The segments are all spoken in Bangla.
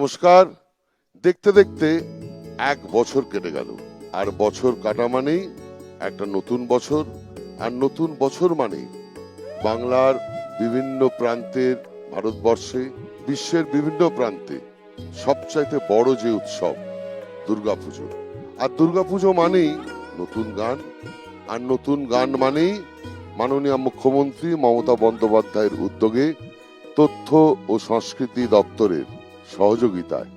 নমস্কার। দেখতে দেখতে এক বছর কেটে গেল। আর বছর কাটা মানেই একটা নতুন বছর। আর নতুন বছর মানেই বাংলার বিভিন্ন প্রান্তের ভারতবর্ষে, বিশ্বের বিভিন্ন প্রান্তে সবচাইতে বড় যে উৎসব দুর্গাপুজো। আর দুর্গাপুজো মানেই নতুন গান। আর নতুন গান মানেই মাননীয় মুখ্যমন্ত্রী মমতা বন্দ্যোপাধ্যায়ের উদ্যোগে তথ্য ও সংস্কৃতি দপ্তরের সহযোগিতায়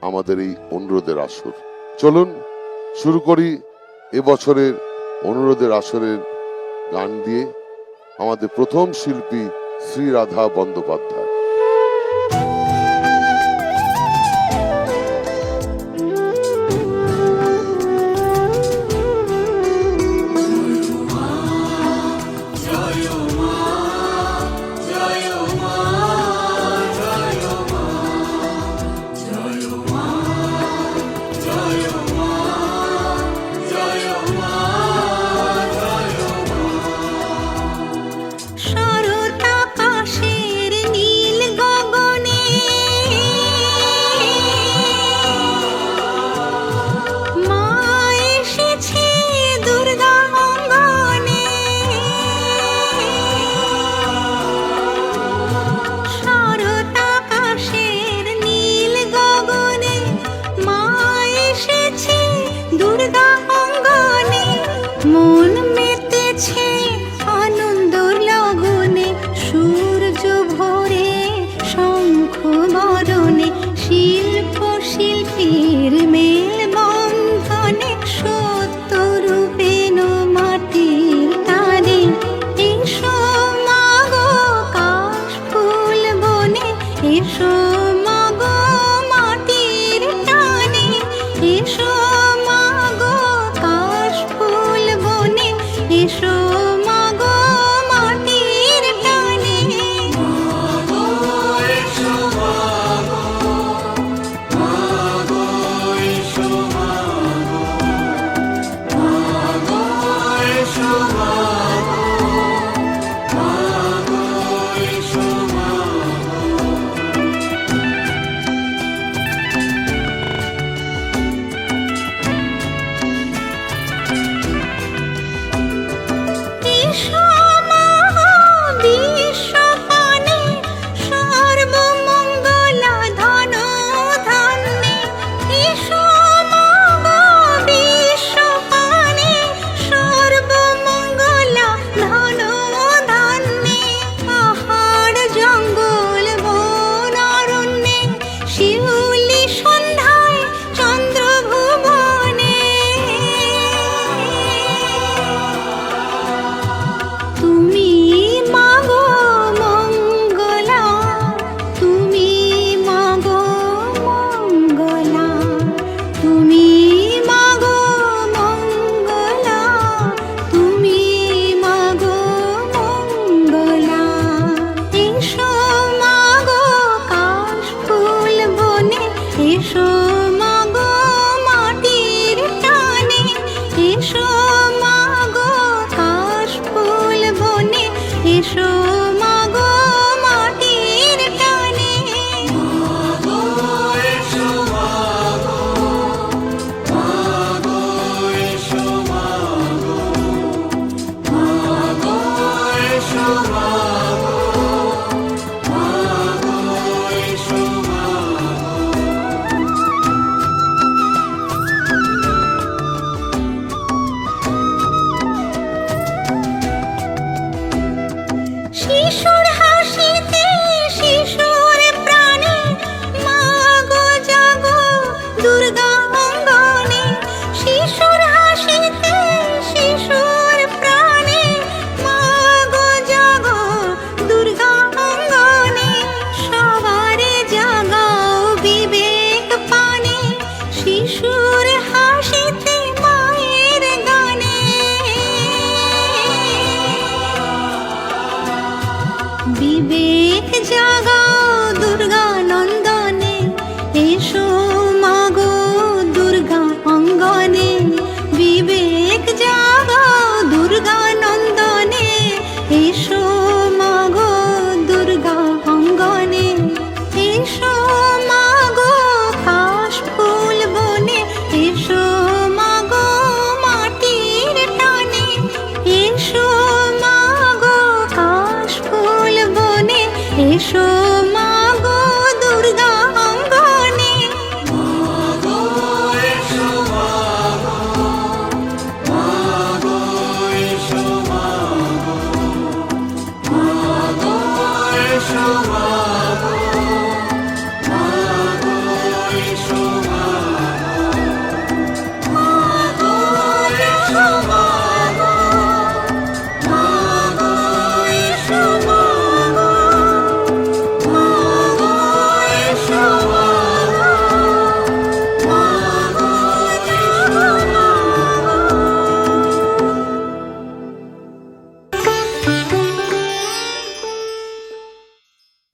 আমাদের এই অনুরোধের আসর। চলুন, শুরু করি এবছরের অনুরোধের আসরের গান দিয়ে। আমাদের প্রথম শিল্পী শ্রী রাধা বন্দ্যোপাধ্যায়। Oh.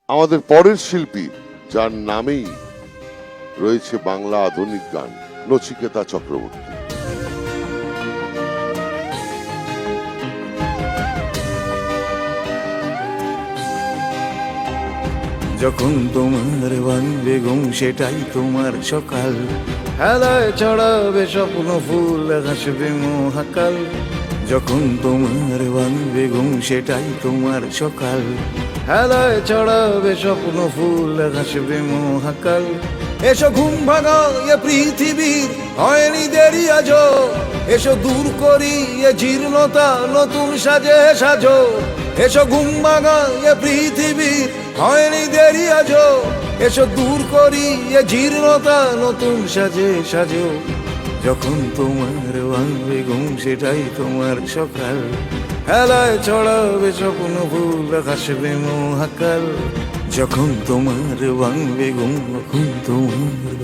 আমাদের পরের শিল্পী, যার নামেই রয়েছে বাংলা আধুনিক গান, নচিকেতা চক্রবর্তী। যখন তোমার ভাঙবে ঘুম সেটাই তোমার সকাল। হেলায় চড়াবে স্বপ্ন ফুল, হাসবে মহাকাল। যখন তোমার ভাঙবে ঘুম সেটাই তোমার সকাল। হেলায় চড়াবে স্বপ্ন ফুল হাসবে মহাকাল। এসো ঘুম ভাঙা এ পৃথিবীর হয়নি দেরি আজো এসো দূর করি এ জীর্ণতা, নতুন সাজে সাজো। এসো ঘুম ভাঙা এ পৃথিবীর হয়নি দেরি আজো এসো দূর করি এ জীর্ণতা, নতুন সাজে সাজো। যখন তোমার ভাঙবে ঘুম, সেটাই তোমার সকাল। হেলায় চড়াবে স্বপ্ন ভুল হাসবে মহাকাল। যখন তোমার ভাঙবে ঘুম তখন তোমার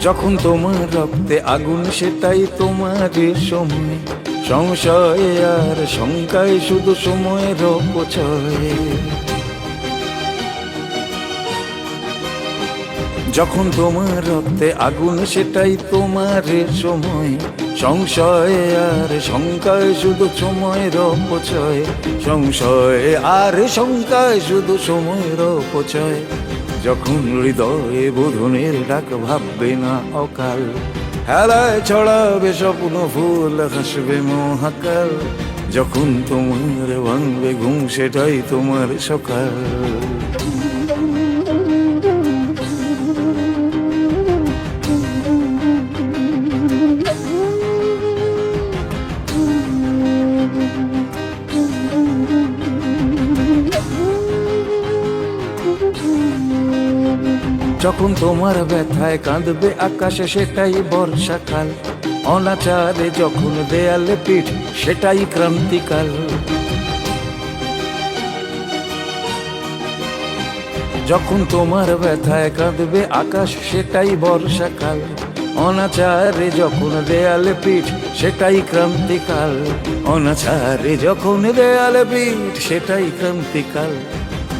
যখন তোমার রক্তে আগুন, সেটাই তোমার সময়। সংশয় আর শঙ্কায় শুধু সময়ের অপচয়। যখন তোমার রক্তে আগুন, সেটাই তোমার সময়। সংশয় আর শঙ্কায় শুধু সময়ের অপচয়। সংশয় আর শঙ্কায় শুধু সময়ের অপচয়। যখন হৃদয়ে বোধনের ডাক ভাববে না অকাল, হেলায় ছড়াবে স্বপ্ন ফুল, হাসবে মহাকাল। যখন তোমার ভাঙবে ঘুম, সেটাই তোমার সকাল। যখন তোমার ব্যথায় কাঁদবে আকাশে সেটাই বর্ষাকাল অনাচারে যখন দেয়ালে পিঠ, সেটাই ক্রান্তিকাল। যখন তোমার ব্যথায় কাঁদবে আকাশ, সেটাই বর্ষাকাল অনাচারে যখন দেয়ালে পিঠ, সেটাই ক্রান্তিকাল। অনাচারে যখন দেয়ালে পিঠ, সেটাই ক্রান্তিকাল।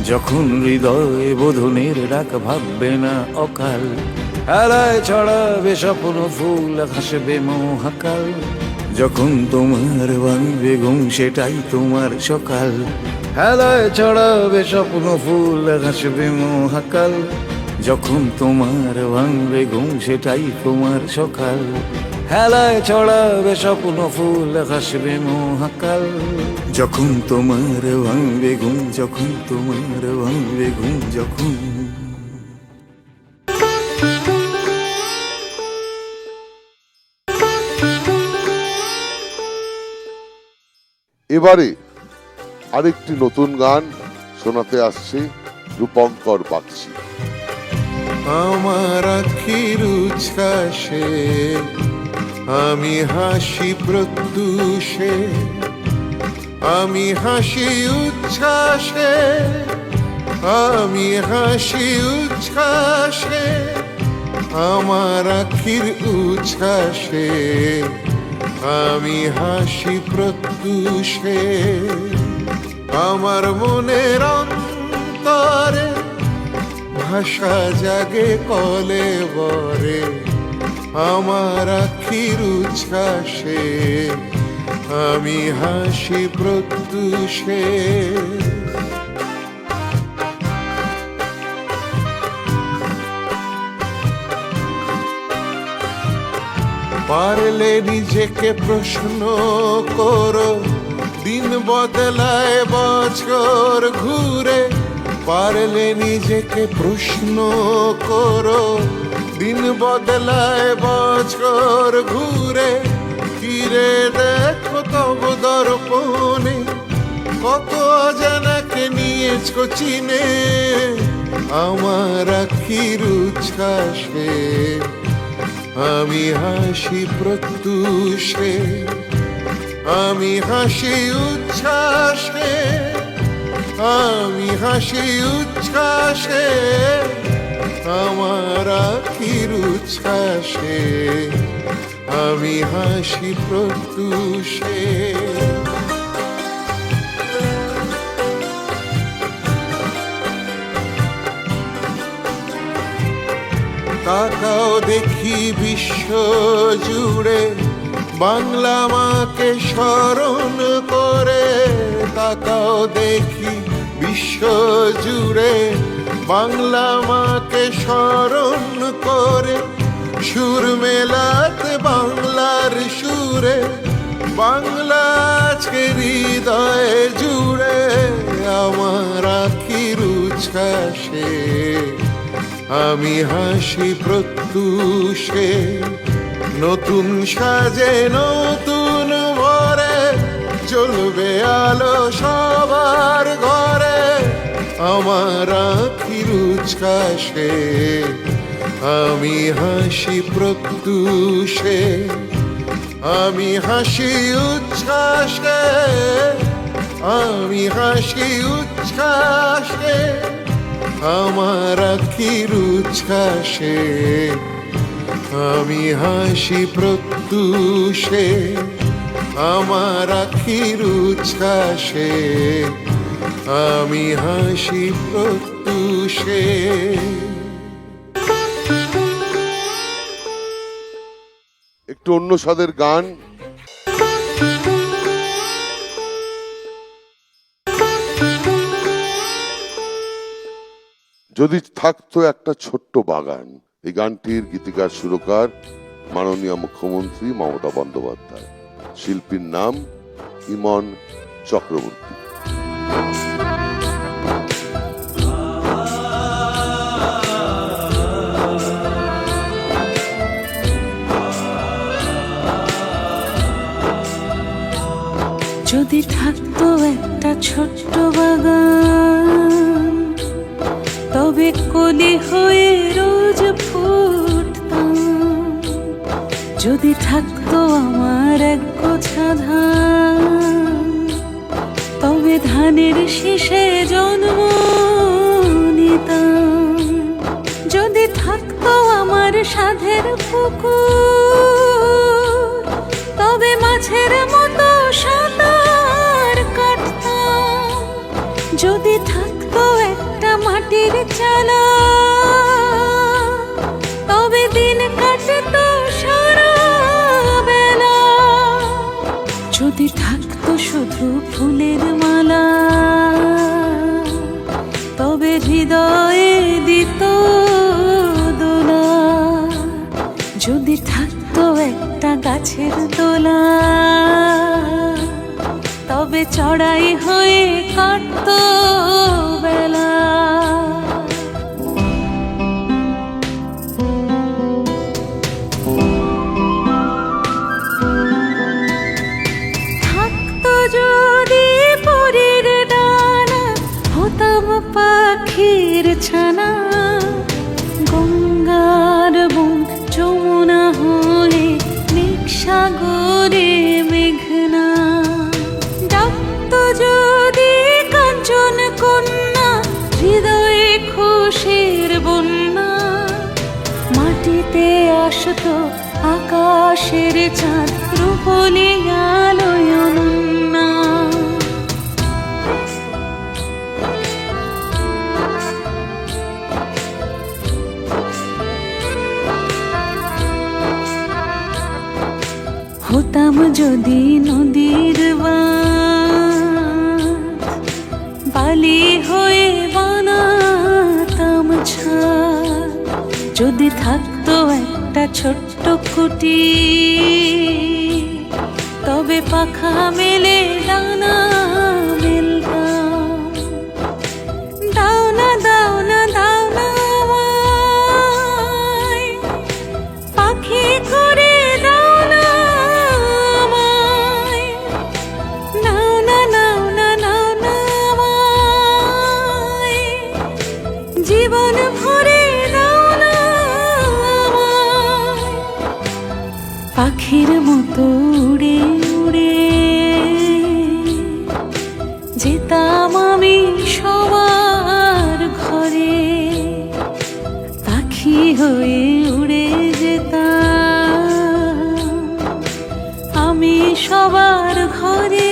যখন হৃদয়ে বোধনের ডাক ভাববে না অকাল, হেলায় ছড়াবে স্বপ্ন ফুল, হাসবে মহাকাল। যখন তোমার ভাঙবে ঘুম, সেটাই তোমার সকাল। হেলায় ছড়াবে স্বপ্ন ফুল, হাসবে মহাকাল। যখন তোমার ভাঙবে ঘুম, সেটাই তোমার সকাল। হেলায় ছড়াবে স্বপ্ন ফুল হাসবে মহাকাল। যখন তোমার ভাঙবে ঘুম যখন তোমার ভাঙবে ঘুম যখন। এবারে আরেকটি নতুন গান শোনাতে আসছে রূপঙ্কর বাগচি। আমার আখির উচ্ছ্বাসে আমি হাসি প্রত্যুষে, আমি হাসি উচ্ছ্বাসে, আমি হাসি উচ্ছ্বাসে, আমার আখির উচ্ছ্বাসে, আমি হাসি প্রত্যুষে, আমার মনের অন্তরে ভাষা জাগে কলে বরে। আমার আখির উচ্ছ্বাসে, আমি হাসি প্রত্যুষে। পারলে নিজেকে প্রশ্ন করো, দিন বদলায় বছর ঘুরে। পারলে নিজেকে প্রশ্ন করো দিন বদলায় বছর ঘুরে। ফিরে দেখো তব দর্পণে, কত অজানাকে নিয়েছো চিনে। আমার আখির উচ্ছ্বাসে, আমি হাসি প্রত্যুষে, আমি হাসি উচ্ছ্বাসে, আমি হাসি উচ্ছ্বাসে। আমার আখির আমি হাসি প্রত্যুষে। তাকাও দেখি বিশ্ব জুড়ে, বাংলা মাকে স্মরণ করে। তাকাও দেখি বিশ্ব জুড়ে বাংলা মাকে স্মরণ করে, সুর মেলাতে বাংলার সুরে, বাংলা আজকে হৃদয়ে জুড়ে, আমার আখির উচ্ছ্বাসে আমি হাসি প্রত্যুষে, নতুন সাজে, নতুন ভরে, চলবে আলো সবার ঘরে। আমার আখির উচ্ছ্বাসে, আমি হাসি প্রত্যুষে, আমি হাসি উচ্ছ্বাসে, আমি হাসি উচ্ছ্বাসে, আমার আখির উচ্ছ্বাসে, আমি হাসি প্রত্যুষে, আমার আখির উচ্ছ্বাসে। আমি হাসি প্রত্যুষে একটু অন্য স্বাদের গান। যদি থাকতো একটা ছোট্ট বাগান, এই গানটির গীতিকার সুরকার মাননীয় মুখ্যমন্ত্রী মমতা বন্দ্যোপাধ্যায়। শিল্পীর নাম ইমন চক্রবর্তী। ছোট্ট বাগান। তবে কলি হয়ে রোজ ফুটতাম। যদি থাকতো আমার এক গোছা ধান, তবে ধানের শীষে জন্ম নিতাম। যদি থাকতো আমার সাধের পুকুর, তবে মাছের শুধু ফুলের মালা। তবে হৃদয়ে দিত দোলা। যদি থাকতো একটা গাছের দোলা। তবে চড়াই হয়ে কাটতো বেলা। আসতো আকাশের চাঁদ রূপলি আলোয় অনন্যা। হতাম যদি নদীর বাঁধ, বালি হয়ে বানাতাম ছাদ। যদি থাকতো একটা ছোট্ট খুঁটি তবে পাখা মেলে পাখির মতো উড়ে উড়ে। যেতাম আমি সবার ঘরে, পাখি হয়ে উড়ে যেতাম। আমি সবার ঘরে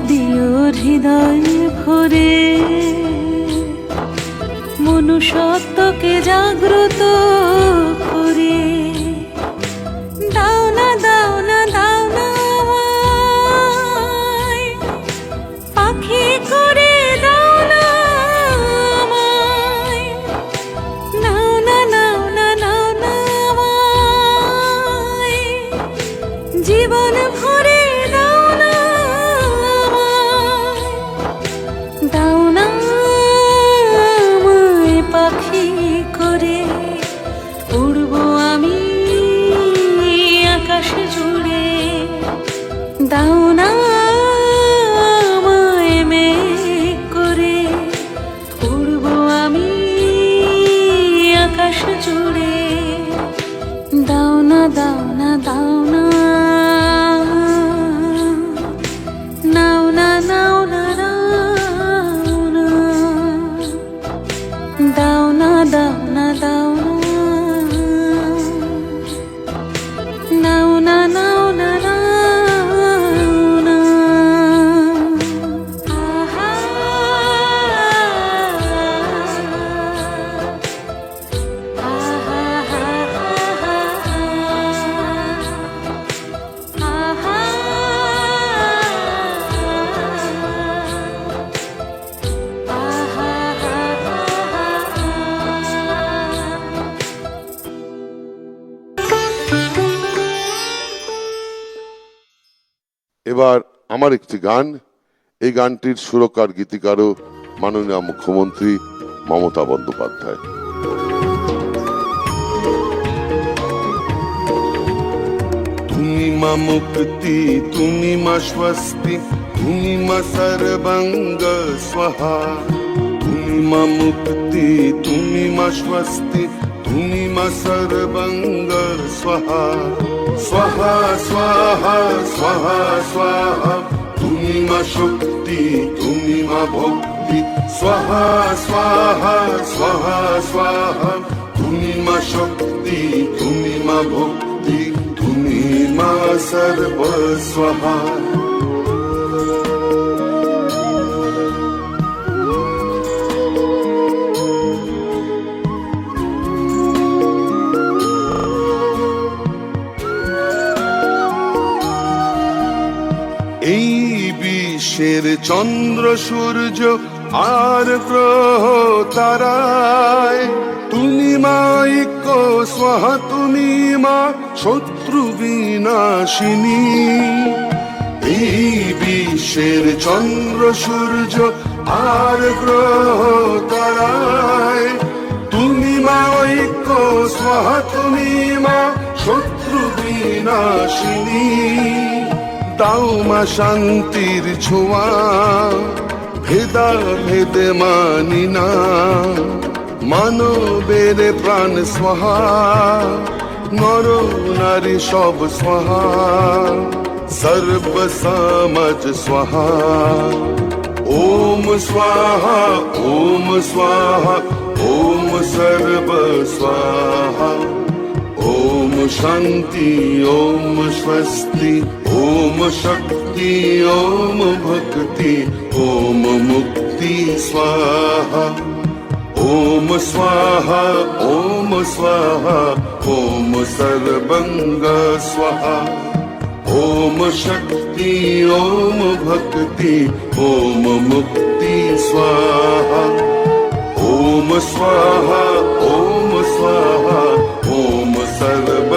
দিও হৃদয় ভরে। মনুষ্যত্বকে জাগ্রত জুড়ে দাও না দাও না দাও এবার আমার একটি গান। এই গানটির সুরকার গীতিকারও মাননীয় মুখ্যমন্ত্রী মমতা বন্দ্যোপাধ্যায়। তুমি মা মুক্তি, তুমি মা স্বস্তি, তুমি মা সর্বঙ্গ স্বহা। তুমি মা মুক্তি, তুমি মা স্বস্তি তুমি মা সর্বঙ্গ স্বহা স্বহা স্বাহা স্বাহা স্বাহা তুমি মা শক্তি তুমি মা ভক্তি স্বাহা স্বাহা স্বাহা স্বাহা তুমি মা শক্তি বিশ্বের চন্দ্র, সূর্য আর গ্রহ তারায়। তুমি মা, ঐক্য স্বাহা তুমি মা, শত্রু বিনাশিনী। এই বিশ্বের চন্দ্র, সূর্য আর গ্রহ তারায়। তুমি মা, ঐক্য স্বাহা তুমি মা, শত্রু বিনাশিনী। দাও মা শান্তির ছোঁয়া ভেদা ভেদে মানি না মানবের প্রাণ স্বাহা নর নারী সব স্বাহা সর্ব সমাজ স্বাহা ওম স্বাহা ওম স্বাহা ওম সর্ব স্বাহা शांति, ओम स्वस्ति, ओम शक्ति, ओम भक्ति, ओम मुक्ति, स्वाहा। ओम स्वाहा ओम स्वाहा, ओम सर्वंग स्वाहा। ओम शक्ति, ओम भक्ति, ओम मुक्ति, स्वाहा। ओम स्वाहा ओम स्वाहा, ओम सर्व